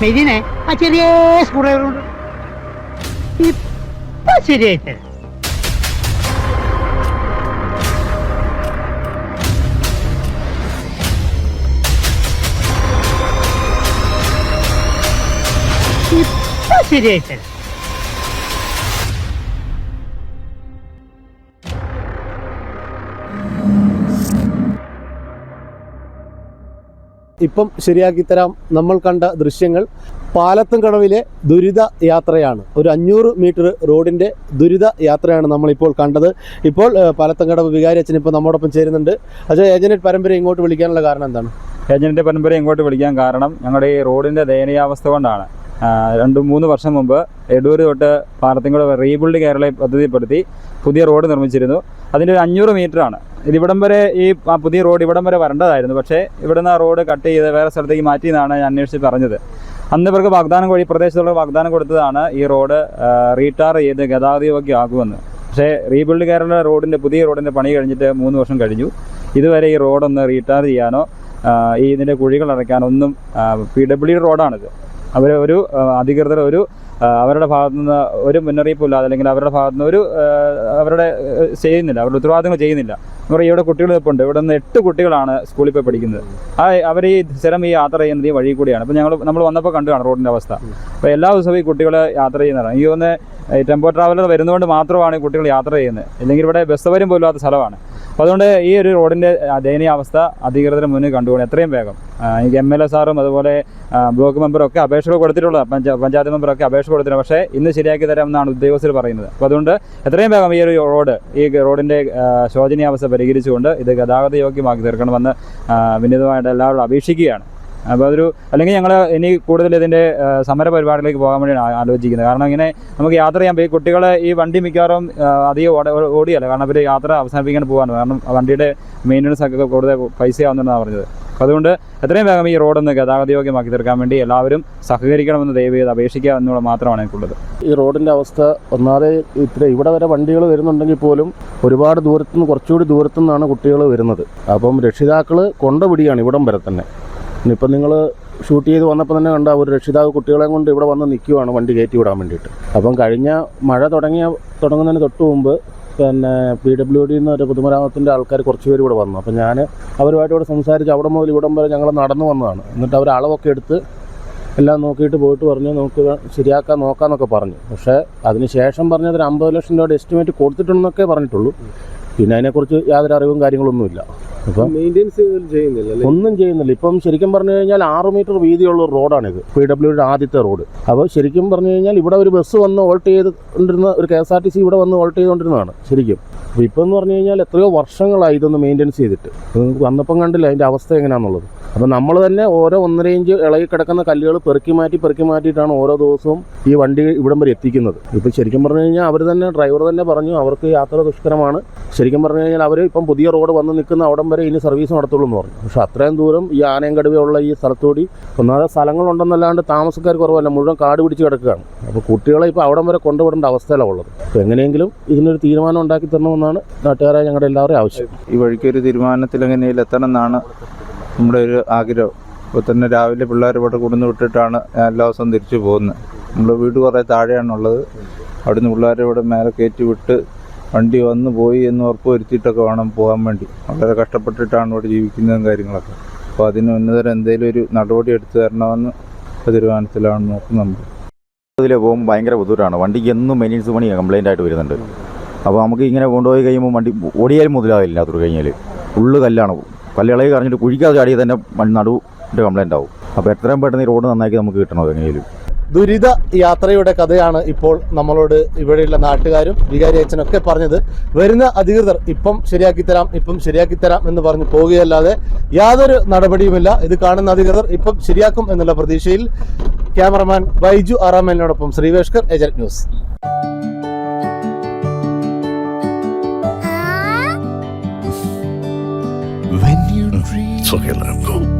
മെരിനെ ആ ചെറിയ screw driver കൊണ്ട് ഇപ്പൊ ശരിയായിട്ട് തരാം ഇപ്പൊ ശരിയായി ഇപ്പം ശരിയാക്കി തരാം നമ്മൾ കണ്ട ദൃശ്യങ്ങൾ പാലത്തും കടവിലെ ദുരിത യാത്രയാണ്. ഒരു അഞ്ഞൂറ് മീറ്റർ റോഡിന്റെ ദുരിത യാത്രയാണ് നമ്മളിപ്പോൾ കണ്ടത്. ഇപ്പോൾ ഏഹ്, പാലത്തും കടവ് വികാരി അച്ഛൻ ഇപ്പോൾ നമ്മോടൊപ്പം ചേരുന്നുണ്ട്. അച്ഛൻ ഏജനറ്റ് പരമ്പര ഇങ്ങോട്ട് വിളിക്കാനുള്ള കാരണം എന്താണ്? ഏജന്റിന്റെ പരമ്പര ഇങ്ങോട്ട് വിളിക്കാൻ കാരണം ഞങ്ങളുടെ ഈ റോഡിന്റെ ദയനീയാവസ്ഥ കൊണ്ടാണ്. രണ്ട് മൂന്ന് വർഷം മുമ്പ് എടൂർ തൊട്ട് പാലത്തിങ്കുള റീബിൽഡ് കേരള പദ്ധതിപ്പെടുത്തി പുതിയ റോഡ് നിർമ്മിച്ചിരുന്നു. അതിന്റെ ഒരു അഞ്ഞൂറ് മീറ്ററാണ്. ഇതിവിടം വരെ ഈ ആ പുതിയ റോഡ് ഇവിടം വരെ വരേണ്ടതായിരുന്നു. പക്ഷേ ഇവിടുന്ന് ആ റോഡ് കട്ട് ചെയ്ത് വേറെ സ്ഥലത്തേക്ക് മാറ്റി എന്നാണ് ഞാൻ അന്വേഷിച്ച് പറഞ്ഞത്. അന്ന് ഇവർക്ക് വാഗ്ദാനം ഈ പ്രദേശത്തുള്ള വാഗ്ദാനം കൊടുത്തതാണ് ഈ റോഡ് റീടാർ ചെയ്ത് ഗതാഗത യോഗ്യമാകുമെന്ന് പക്ഷേ റീബിൽഡ് കേരള റോഡിന്റെ പുതിയ റോഡിന്റെ പണി കഴിഞ്ഞിട്ട് മൂന്ന് വർഷം കഴിഞ്ഞു. ഇതുവരെ ഈ റോഡൊന്ന് റീടാർ ചെയ്യാനോ ഈ ഇതിന്റെ കുഴികൾ അടയ്ക്കാനോ ഒന്നും പി ഡബ്ല്യു റോഡാണിത്. അവർ ഒരു അധികൃതർ ഒരു അവരുടെ ഭാഗത്തു നിന്ന് ഒരു മുന്നറിയിപ്പും ഇല്ലാതെ അല്ലെങ്കിൽ അവരുടെ ഭാഗത്തു നിന്ന് ഒരു അവരുടെ ചെയ്യുന്നില്ല. അവരുടെ ഉത്തരവാദിത്തങ്ങൾ ചെയ്യുന്നില്ല. പറയുക ഇവിടെ കുട്ടികൾ ഉണ്ട് ഇവിടെ നിന്ന് എട്ട് കുട്ടികളാണ് സ്കൂളിൽ പോയി പഠിക്കുന്നത്. ആ അവർ ഈ സ്ഥിരം ഈ യാത്ര ചെയ്യുന്നത് ഈ വഴി കൂടിയാണ്. അപ്പോൾ ഞങ്ങൾ നമ്മൾ വന്നപ്പോൾ കണ്ടുകാണ് റോഡിന്റെ അവസ്ഥ. അപ്പോൾ എല്ലാ ദിവസവും ഈ കുട്ടികൾ യാത്ര ചെയ്യുന്നതാണ്. ഈ ഒന്ന് ടെമ്പോ ട്രാവലർ വരുന്നതുകൊണ്ട് മാത്രമാണ് ഈ കുട്ടികൾ യാത്ര ചെയ്യുന്നത്. ഇല്ലെങ്കിൽ ഇവിടെ ബസ് സൗകര്യം പോലും സ്ഥലമാണ്. അപ്പോൾ അതുകൊണ്ട് ഈ ഒരു റോഡിന്റെ ദയനീയാവസ്ഥ അധികൃതർ മുന്നിൽ കണ്ടുപോകണം എത്രയും വേഗം. എനിക്ക് എം എൽ എ സാറും അതുപോലെ ബ്ലോക്ക് മെമ്പറൊക്കെ അപേക്ഷകൾ കൊടുത്തിട്ടുള്ളത് പഞ്ചാ പഞ്ചായത്ത് മെമ്പറൊക്കെ അപേക്ഷ കൊടുത്തിട്ടുണ്ട്. പക്ഷേ ഇന്ന് ശരിയാക്കി തരാമെന്നാണ് ഉദ്യോഗസ്ഥർ പറയുന്നത്. അപ്പോൾ അതുകൊണ്ട് എത്രയും വേഗം ഈ ഒരു റോഡ് ഈ റോഡിന്റെ ശോചനീയാവസ്ഥ പരിഹരിച്ചുകൊണ്ട് ഇത് ഗതാഗത യോഗ്യമാക്കി തീർക്കണമെന്ന് വിനീതമായിട്ട് എല്ലാവരോടും അപേക്ഷിക്കുകയാണ്. അപ്പോൾ അതൊരു അല്ലെങ്കിൽ ഞങ്ങൾ ഇനി കൂടുതൽ ഇതിന്റെ സമര പരിപാടിയിലേക്ക് പോകാൻ വേണ്ടിയാണ് ആലോചിക്കുന്നത്. കാരണം ഇങ്ങനെ നമുക്ക് യാത്ര ചെയ്യാൻ പോയി. കുട്ടികളെ ഈ വണ്ടി മിക്കവാറും അധികം ഓടിയല്ല. കാരണം ഇവർ യാത്ര അവസാനിപ്പിക്കാൻ പോകാണ് കാരണം വണ്ടിയുടെ മെയിന്റനൻസ് ഒക്കെ കൂടുതൽ പൈസ ആവുന്നുണ്ടെന്നാണ് പറഞ്ഞത്. അപ്പോൾ അതുകൊണ്ട് എത്രയും വേഗം ഈ റോഡൊന്ന് ഗതാഗത യോഗ്യമാക്കി തീർക്കാൻ വേണ്ടി എല്ലാവരും സഹകരിക്കണമെന്ന് ദയവ് ചെയ്ത് അപേക്ഷിക്കുക എന്നുള്ള മാത്രമാണ് എനിക്കുള്ളത്. ഈ റോഡിന്റെ അവസ്ഥ ഒന്നാതെ ഇത്ര ഇവിടെ വരെ വണ്ടികൾ വരുന്നുണ്ടെങ്കിൽ പോലും ഒരുപാട് ദൂരത്തുനിന്ന് കുറച്ചുകൂടി ദൂരത്തുനിന്നാണ് കുട്ടികൾ വരുന്നത്. അപ്പം രക്ഷിതാക്കൾ കൊണ്ടുപിടിയാണ് ഇവിടം വരെ തന്നെ. ഇനിയിപ്പം നിങ്ങൾ ഷൂട്ട് ചെയ്ത് വന്നപ്പോൾ തന്നെ കണ്ട ഒരു രക്ഷിതാവ് കുട്ടികളെ കൊണ്ട് ഇവിടെ വന്ന് നിൽക്കുവാണ് വണ്ടി കയറ്റി വിടാൻ വേണ്ടിയിട്ട്. അപ്പം കഴിഞ്ഞ മഴ തുടങ്ങിയ തുടങ്ങുന്നതിന് തൊട്ട് മുമ്പ് പിന്നെ പി ഡബ്ല്യു ഡി എന്നൊരു പൊതുമരാമത്തിന്റെ ആൾക്കാർ കുറച്ച് പേര് ഇവിടെ വന്നു. അപ്പം ഞാൻ അവരുമായിട്ട് ഇവിടെ സംസാരിച്ച് അവിടെ മുതൽ ഇവിടം വരെ ഞങ്ങൾ നടന്നു വന്നതാണ്. എന്നിട്ട് അവർ അളവൊക്കെ എടുത്ത് എല്ലാം നോക്കിയിട്ട് പോയിട്ട് പറഞ്ഞു നമുക്ക് ശരിയാക്കാൻ നോക്കാമെന്നൊക്കെ പറഞ്ഞു. പക്ഷേ അതിന് ശേഷം പറഞ്ഞത് ഒരു അമ്പത് ലക്ഷം രൂപയുടെ എസ്റ്റിമേറ്റ് കൊടുത്തിട്ടുണ്ടെന്നൊക്കെ പറഞ്ഞിട്ടുള്ളൂ. പിന്നെ അതിനെക്കുറിച്ച് യാതൊരു അറിവും കാര്യങ്ങളൊന്നുമില്ല. അപ്പം മെയിന്റെനൻസ് ചെയ്യുന്നില്ല അല്ലേ? ഒന്നും ചെയ്യുന്നില്ല. ഇപ്പം ശരിക്കും പറഞ്ഞു കഴിഞ്ഞാൽ ആറ് മീറ്റർ വീതിയുള്ള ഒരു റോഡാണിത് പി ഡബ്ല്യുടെ ആദ്യത്തെ റോഡ് അപ്പോൾ ശരിക്കും പറഞ്ഞു കഴിഞ്ഞാൽ ഇവിടെ ഒരു ബസ് വന്ന് ഓൾട്ട് ചെയ്തുകൊണ്ടിരുന്ന ഒരു K S R T C ഇവിടെ വന്ന് ഓൾട്ട് ചെയ്തുകൊണ്ടിരുന്നതാണ് ശരിക്കും. അപ്പോൾ ഇപ്പം എന്ന് പറഞ്ഞു കഴിഞ്ഞാൽ എത്രയോ വർഷങ്ങളായി ഇതൊന്ന് മെയിന്റെനൻസ് ചെയ്തിട്ട്. വന്നപ്പം കണ്ടില്ല അതിന്റെ അവസ്ഥ എങ്ങനെയാണെന്നുള്ളത് അപ്പോൾ നമ്മൾ തന്നെ ഓരോ ഒന്നര ഇഞ്ച് ഇളകി കിടക്കുന്ന കല്ലുകൾ പെറുക്കി മാറ്റി പെറുക്കി മാറ്റിയിട്ടാണ് ഓരോ ദിവസവും ഈ വണ്ടി ഇവിടം വരെ എത്തിക്കുന്നത്. ഇപ്പോൾ ശരിക്കും പറഞ്ഞു കഴിഞ്ഞാൽ അവർ തന്നെ ഡ്രൈവർ തന്നെ പറഞ്ഞു അവർക്ക് യാത്ര ദുഷ്കരമാണ്. ശരിക്കും പറഞ്ഞു കഴിഞ്ഞാൽ അവർ ഇപ്പം പുതിയ റോഡ് വന്ന് നിൽക്കുന്ന അവിടം വരെ ഇനി സർവീസ് നടത്തുള്ളൂ എന്ന് പറഞ്ഞു. പക്ഷേ അത്രയും ദൂരം ഈ ആനയും കടുവയുള്ള ഈ സ്ഥലത്തുകൂടി ഒന്നാമത് സ്ഥലങ്ങളുണ്ടെന്നല്ലാണ്ട് താമസക്കാർ കുറവല്ല. മുഴുവൻ കാട് പിടിച്ച് കിടക്കുകയാണ്. അപ്പോൾ കുട്ടികളെ ഇപ്പോൾ അവിടം വരെ കൊണ്ടുവിടേണ്ട അവസ്ഥയിലാണ് ഉള്ളത്. അപ്പോൾ എങ്ങനെയെങ്കിലും ഇതിനൊരു തീരുമാനം ഉണ്ടാക്കി തരണമെന്നാണ് നാട്ടുകാരായ ഞങ്ങളുടെ എല്ലാവരുടെയും ആവശ്യം. ഈ വഴിക്ക് ഒരു തീരുമാനത്തിൽ എങ്ങനെയെങ്കിലും എത്തണം എന്നാണ് നമ്മുടെ ഒരു ആഗ്രഹം. ഇപ്പോൾ തന്നെ രാവിലെ പിള്ളേർ ഇവിടെ കൊണ്ടുവന്ന് വിട്ടിട്ടാണ് എല്ലാ ദിവസവും തിരിച്ചു പോകുന്നത്. നമ്മുടെ വീട് കുറേ താഴെയാണുള്ളത്. അവിടുന്ന് പിള്ളേരെ ഇവിടെ മേലെ കയറ്റി വിട്ട് വണ്ടി വന്നു പോയി എന്ന് ഉറപ്പ് വരുത്തിയിട്ടൊക്കെ വേണം പോകാൻ വേണ്ടി. വളരെ കഷ്ടപ്പെട്ടിട്ടാണ് ഇവിടെ ജീവിക്കുന്നതും കാര്യങ്ങളൊക്കെ. അപ്പോൾ അതിന് ഉന്നതരം എന്തെങ്കിലും ഒരു നടപടി എടുത്തു തരണമെന്ന് തീരുമാനത്തിലാണ് നോക്കുന്നത് ഇതിലെ പോകുമ്പോൾ ഭയങ്കര ബുദ്ധിമുട്ടാണ്. വണ്ടിക്ക് എന്നും മെയിന്റെനൻസ് പണി കംപ്ലൈന്റ് ആയിട്ട് വരുന്നുണ്ട്. അപ്പോൾ നമുക്ക് ഇങ്ങനെ കൊണ്ടുപോയി കഴിയുമ്പോൾ വണ്ടി ഓടിയാലും മുതലാവില്ല അതൊരു കഴിഞ്ഞാൽ ഉള്ളു കല്ലാണ്. കല്ലിളകി കറിഞ്ഞിട്ട് കുഴിക്കാതെ ചാടിയാൽ തന്നെ നടുവിന്റെ കംപ്ലൈന്റ് ആവും. അപ്പോൾ എത്രയും പെട്ടെന്ന് ഈ റോഡ് നന്നാക്കി നമുക്ക് കിട്ടണം എങ്ങനെയും ദുരിത യാത്രയുടെ കഥയാണ് ഇപ്പോൾ നമ്മളോട് ഇവിടെയുള്ള നാട്ടുകാരും വികാരി അച്ഛനൊക്കെ പറഞ്ഞത്. വരുന്ന അധികൃതർ ഇപ്പം ശരിയാക്കി തരാം ഇപ്പം ശരിയാക്കി തരാം എന്ന് പറഞ്ഞ് പോവുകയല്ലാതെ യാതൊരു നടപടിയുമില്ല. ഇത് കാണുന്ന അധികൃതർ ഇപ്പം ശരിയാക്കും എന്നുള്ള പ്രതീക്ഷയിൽ ക്യാമറമാൻ ബൈജു ആറാമലിനോടൊപ്പം Sreeveshkar agent news. When you dream